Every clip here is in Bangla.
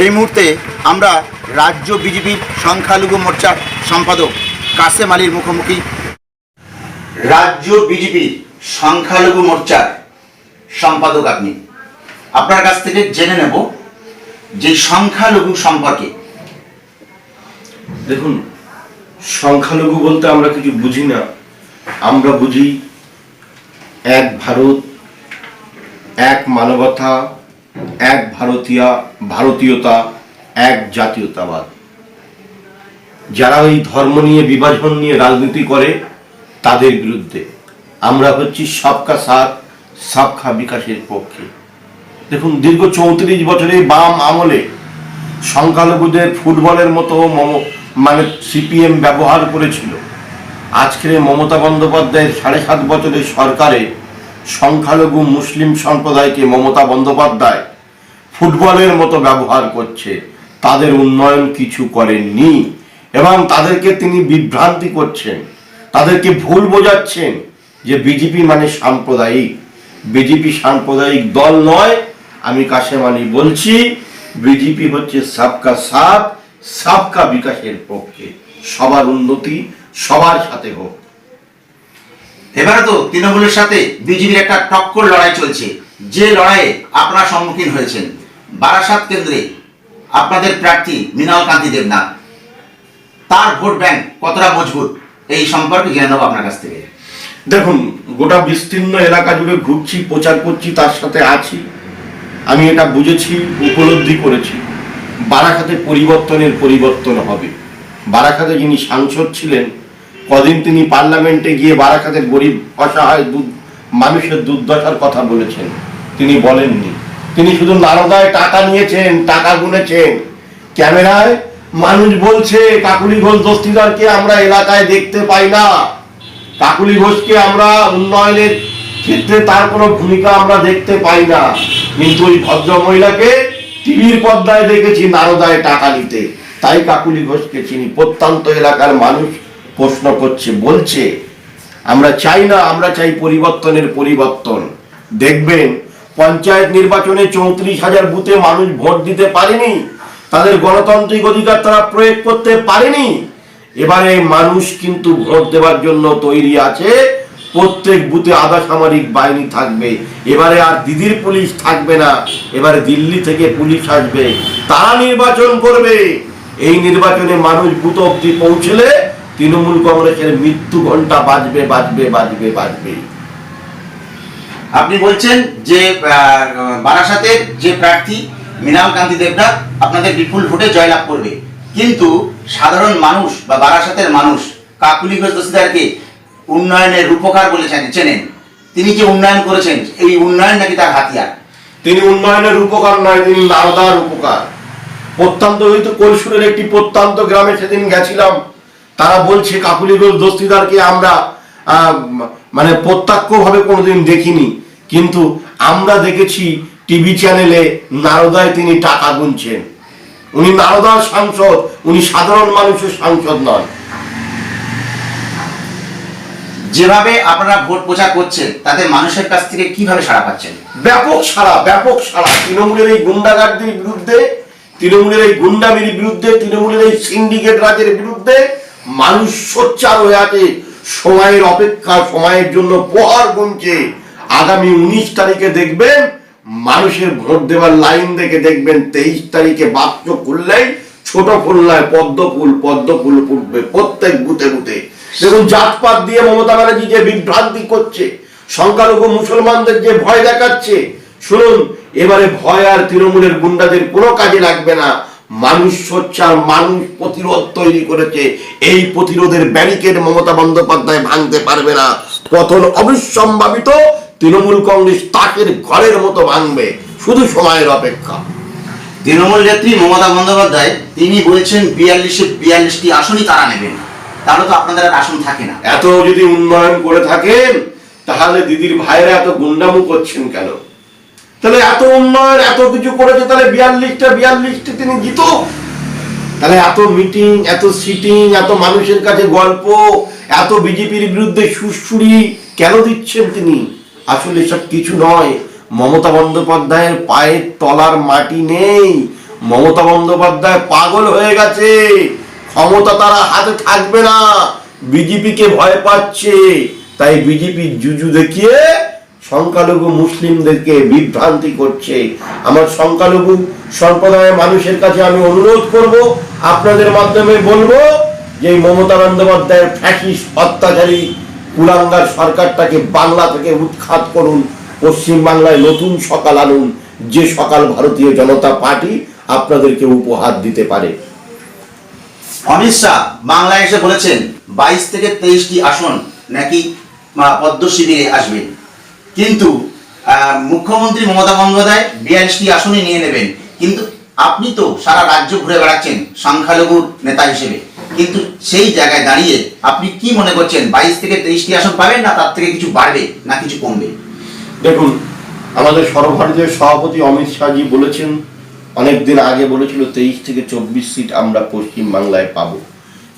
এই মুহূর্তে আমরা রাজ্য বিজেপির সংখ্যালঘু মোর্চার সম্পাদক কাসেম আলীর মুখোমুখি। রাজ্য বিজেপির সংখ্যালঘু মোর্চার সম্পাদক আপনি। আপনার কাছ থেকে জেনে নেব যে সংখ্যালঘু সম্পর্কে। দেখুন সংখ্যালঘু বলতে আমরা কিছু বুঝি না। আমরা বুঝি এক ভারত এক মানবতা এক ভারতীয়, ভারতীয়তা, এক জাতীয়তাবাদ। যারা ওই ধর্ম নিয়ে, বিভাজন নিয়ে রাজনীতি করে, তাদের বিরুদ্ধে। আমরা হচ্ছি সবকা সাথ, সবকা বিকাশের পক্ষে। দেখুন, দীর্ঘ চৌত্রিশ বছরে বাম আমলে সংখ্যালঘুদের ফুটবলের মতো মানে সিপিএম ব্যবহার করেছিল। আজকের মমতা বন্দ্যোপাধ্যায়ের সাড়ে সাত বছরের সরকারে সংখ্যালঘু মুসলিম সম্প্রদায়কে মমতা বন্দ্যোপাধ্যায় ফুটবলের মতো ব্যবহার করছে। তাদের উন্নয়ন কিছু করেননি এবং তাদেরকে তিনি বিভ্রান্তি করছেন। তাদেরকে ভুল বোঝাচ্ছেন যে বিজেপি মানে সাম্প্রদায়িক। বিজেপি সাম্প্রদায়িক দল নয়। আমি কাশেম আলী বলছি, বিজেপি হচ্ছে সাবকা সাথ, সাবকা বিকাশের পক্ষে। সবার উন্নতি সবার সাথে হোক। এবারে তো তৃণমূলের সাথে বিজেপির একটা টক্কর লড়াই চলছে। যে লড়াইয়ে আপনারা সম্মুখীন হয়েছেন। বারাসাত কেন্দ্রে আপনাদের প্রার্থী মৃণাল কান্তি দেবনাথ। তার ভোট ব্যাংক কতটা মজবুত? এই সম্পর্কে জেনে নেব আপনার কাছ থেকে। দেখুন, গোটা বিস্তীর্ণ এলাকা জুড়ে ঘুরছি, প্রচার করছি, তার সাথে আছি। আমি এটা বুঝেছি, উপলব্ধি করেছি। বারাখাতে পরিবর্তনের পরিবর্তন হবে। বারাখাতে যিনি সাংসদ ছিলেন কদিন তিনি পার্লামেন্টে গিয়ে বারাখাতের গরিব অসহায় দুধ, মানুষের দুর্দশার কথা বলেছেন। তিনি বলেননি। তিনি শুধু নারদায় টাকা নিয়েছেন, টাকা গুনেছেন। ক্যামেরায় মানুষ বলছে, কাকুলি ঘোষ দস্তিদারকে আমরা এলাকায় দেখতে পাই না। কাকুলি ঘোষকে আমরা উন্নয়নের ক্ষেত্রে তার কোনো ভূমিকা আমরা দেখতে পাই না। কিন্তু ওই ভদ্র মহিলাকে টিভির পর্দায় দেখেছি, নারদায় টাকা নিতে। তাই কাকুলি ঘোষকে চিনি। প্রত্যন্ত এলাকার মানুষ প্রশ্ন করছে, বলছে, আমরা চাই না, আমরা চাই পরিবর্তনের পরিবর্তন। দেখবেন, পঞ্চায়েত নির্বাচনে চৌত্রিশ হাজার বুথে মানুষ ভোট দিতে পারেনি, তাদের গণতান্ত্রিক অধিকার তারা প্রয়োগ করতে পারেনি। এবারে মানুষ কিন্তু ভোট দেওয়ার জন্য তৈরি আছে, প্রত্যেক বুথে আধা সামরিক বাহিনী থাকবে। এবারে আর দিদির পুলিশ থাকবে না, এবারে দিল্লি থেকে পুলিশ আসবে। তারা নির্বাচন করবে। এই নির্বাচনে মানুষ বুথ অব্দি পৌঁছলে তৃণমূল কংগ্রেসের মৃত্যু ঘণ্টা বাজবে বাজবে বাজবে বাজবে। আপনি বলছেন যে বারাসাতের যে প্রার্থী মৃণাল কান্তি দেবনাথ, আপনাদের বিপুল ভোটে জয়লাভ করবে। কিন্তু সাধারণ মানুষ বা বারাসাতের মানুষ, কাকুলি ঘোষ দস্তিদারকে উন্নয়নের রূপকার বলে চেনেন। তিনি যে উন্নয়ন করেছেন, এই উন্নয়ন নাকি তার হাতিয়ার? তিনি উন্নয়নের উপকার নয়, তিনি নারদার উপকার প্রত্যন্ত হয়তো কলসুরের একটি প্রত্যন্ত গ্রামে সেদিন গেছিলাম। তারা বলছে কাকুলি ঘোষ দস্তিদারকে আমরা মানে প্রত্যক্ষভাবে কোনোদিন দেখিনি। কিন্তু আমরা দেখেছি টিভি চ্যানেলে নারদায় তিনি টাকা গুনছেন। উনি নারদার সাংসদ উনি সাধারণ মানুষের সাংসদ নন। যেভাবে আপনারা ভোট প্রচার করছেন তাতে মানুষের কাছ থেকে কীভাবে সাড়া পাচ্ছেন? ব্যাপক সাড়া ব্যাপক সাড়া। তৃণমূলের এই গুন্ডাগার্দির বিরুদ্ধে তৃণমূলের এই গুন্ডামির বিরুদ্ধে তৃণমূলের এই সিন্ডিকেট রাজের বিরুদ্ধে মানুষ সোচ্চার হয়ে আছে। সময়ের অপেক্ষা, সময়ের জন্য প্রহার গুনছে। আগামী উনিশ তারিখে দেখবেন, মানুষের ভোট দেওয়ার লাইন দেখে দেখবেন, তেইশ তারিখে বাক্য খুললেই ছোট খুলনায় পদ্ম ফুল পদ্ম ফুল ফুটবে প্রত্যেক বুথে বুথে। দেখুন, জাতপাত দিয়ে মমতা ব্যানার্জি যে বিভ্রান্তি করছে, সংখ্যালঘু মুসলমানদের যে ভয় দেখাচ্ছে, শুনুন, এবারে ভয় আর তৃণমূলের গুন্ডাদের কোনো কাজে লাগবে না। মানুষ সোচ্চার মানুষ প্রতিরোধ তৈরি করেছে। এই প্রতিরোধের ব্যারিকেড মমতা বন্দ্যোপাধ্যায় ভাঙতে পারবে না। পতন অবিসম্ভাবিত তৃণমূল কংগ্রেস তাকের ঘরের মতো ভাঙবে। শুধু সময়ের অপেক্ষা। তৃণমূল নেত্রী মমতা বন্দ্যোপাধ্যায় তিনি বলছেন বিয়াল্লিশে বিয়াল্লিশটি আসনই তারা নেবেন। তাহলে তো আপনাদের আর আসন থাকে না। এত যদি উন্নয়ন করে থাকেন তাহলে দিদির ভাইরা এত গুন্ডামু করছেন কেন? তাহলে এত উন্নয়ন, এত কিছু করেছে, তাহলে বিয়াল্লিশটা বিয়াল্লিশটা তিনি জিত। তাহলে এত মিটিং এত সিটিং এত মানুষের কাছে গল্প, এত বিজেপির বিরুদ্ধে সুরসুরি কেন দিচ্ছেন তিনি? আসলে সব কিছু নয়। মমতা বন্দ্যোপাধ্যায়ের পায়ের তলার মাটি নেই। মমতা বন্দ্যোপাধ্যায় পাগল হয়ে গেছে। ক্ষমতা তারা হাতে থাকবে না। বিজেপিকে ভয় পাচ্ছে। তাই বিজেপি জুজু দেখিয়ে সংখ্যালঘু মুসলিমদেরকে বিভ্রান্তি করছে। আমার সংখ্যালঘু সম্প্রদায়ের মানুষের কাছে আমি অনুরোধ করব আপনাদের মাধ্যমে বলব যে মমতা বন্দ্যোপাধ্যায়ের ফ্যাসিস্ট অত্যাচারী কুলাঙ্গার সরকারটাকে বাংলা থেকে উৎখাত করুন পশ্চিম বাংলায় নতুন সকাল আনুন যে সকাল ভারতীয় জনতা পার্টি আপনাদেরকে উপহার দিতে পারে। অমিত শাহ বাংলায় এসে বলেছেন বাইশ থেকে তেইশটি আসন নাকি আহ, পদ্ম শিবিরে আসবেন। কিন্তু মুখ্যমন্ত্রী মমতা বন্দ্যোপাধ্যায় বিয়াল্লিশটি আসনই নিয়ে নেবেন। কিন্তু আপনি তো সারা রাজ্য ঘুরে বেড়াচ্ছেন, সংখ্যালঘু নেতা হিসেবে। কিন্তু সেই জায়গায় দাঁড়িয়ে আপনি কি মনে করছেন, বাইশ থেকে তেইশটি আসন পাবেন না তার থেকে কিছু বাড়বে না কিছু কমবে? দেখুন, আমাদের সর্বভারতীয় সভাপতি অমিত শাহজি বলেছেন, অনেকদিন আগে বলেছিল তেইশ থেকে চব্বিশ সিট আমরা পশ্চিম বাংলায় পাবো।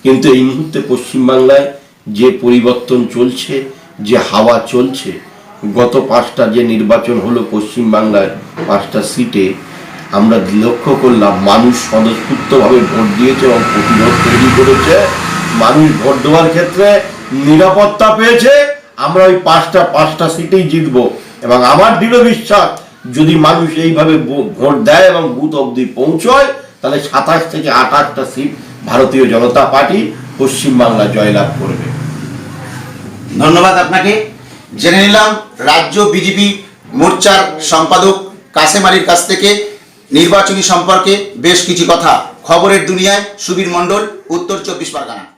কিন্তু এই মুহূর্তে পশ্চিমবাংলায় যে পরিবর্তন চলছে, যে হাওয়া চলছে গত পাঁচটা যে নির্বাচন হলো পশ্চিমবাংলার পাঁচটা সিটে, আমরা লক্ষ্য করলাম মানুষ স্বতঃস্ফূর্তভাবে ভোট দিয়েছে এবং প্রতিরোধ তৈরি করেছে। মানুষ ভোট দেওয়ার ক্ষেত্রে নিরাপত্তা পেয়েছে। আমরা ওই পাঁচটা পাঁচটা সিটেই জিতবো। এবং আমার দৃঢ় বিশ্বাস, যদি মানুষ এইভাবে ভোট দেয় এবং বুথ অবধি পৌঁছয়, তাহলে সাতাশ থেকে আঠাশটা সিট ভারতীয় জনতা পার্টি পশ্চিমবাংলা জয়লাভ করবে। ধন্যবাদ আপনাকে। জেনে নিলাম, রাজ্য বিজেপি মোর্চার সম্পাদক কাসেম আলীর কাছ থেকে নির্বাচনী সম্পর্কে বেশ কিছু কথা। খবরের দুনিয়ায় সুবীর মণ্ডল, উত্তর চব্বিশ পরগনা।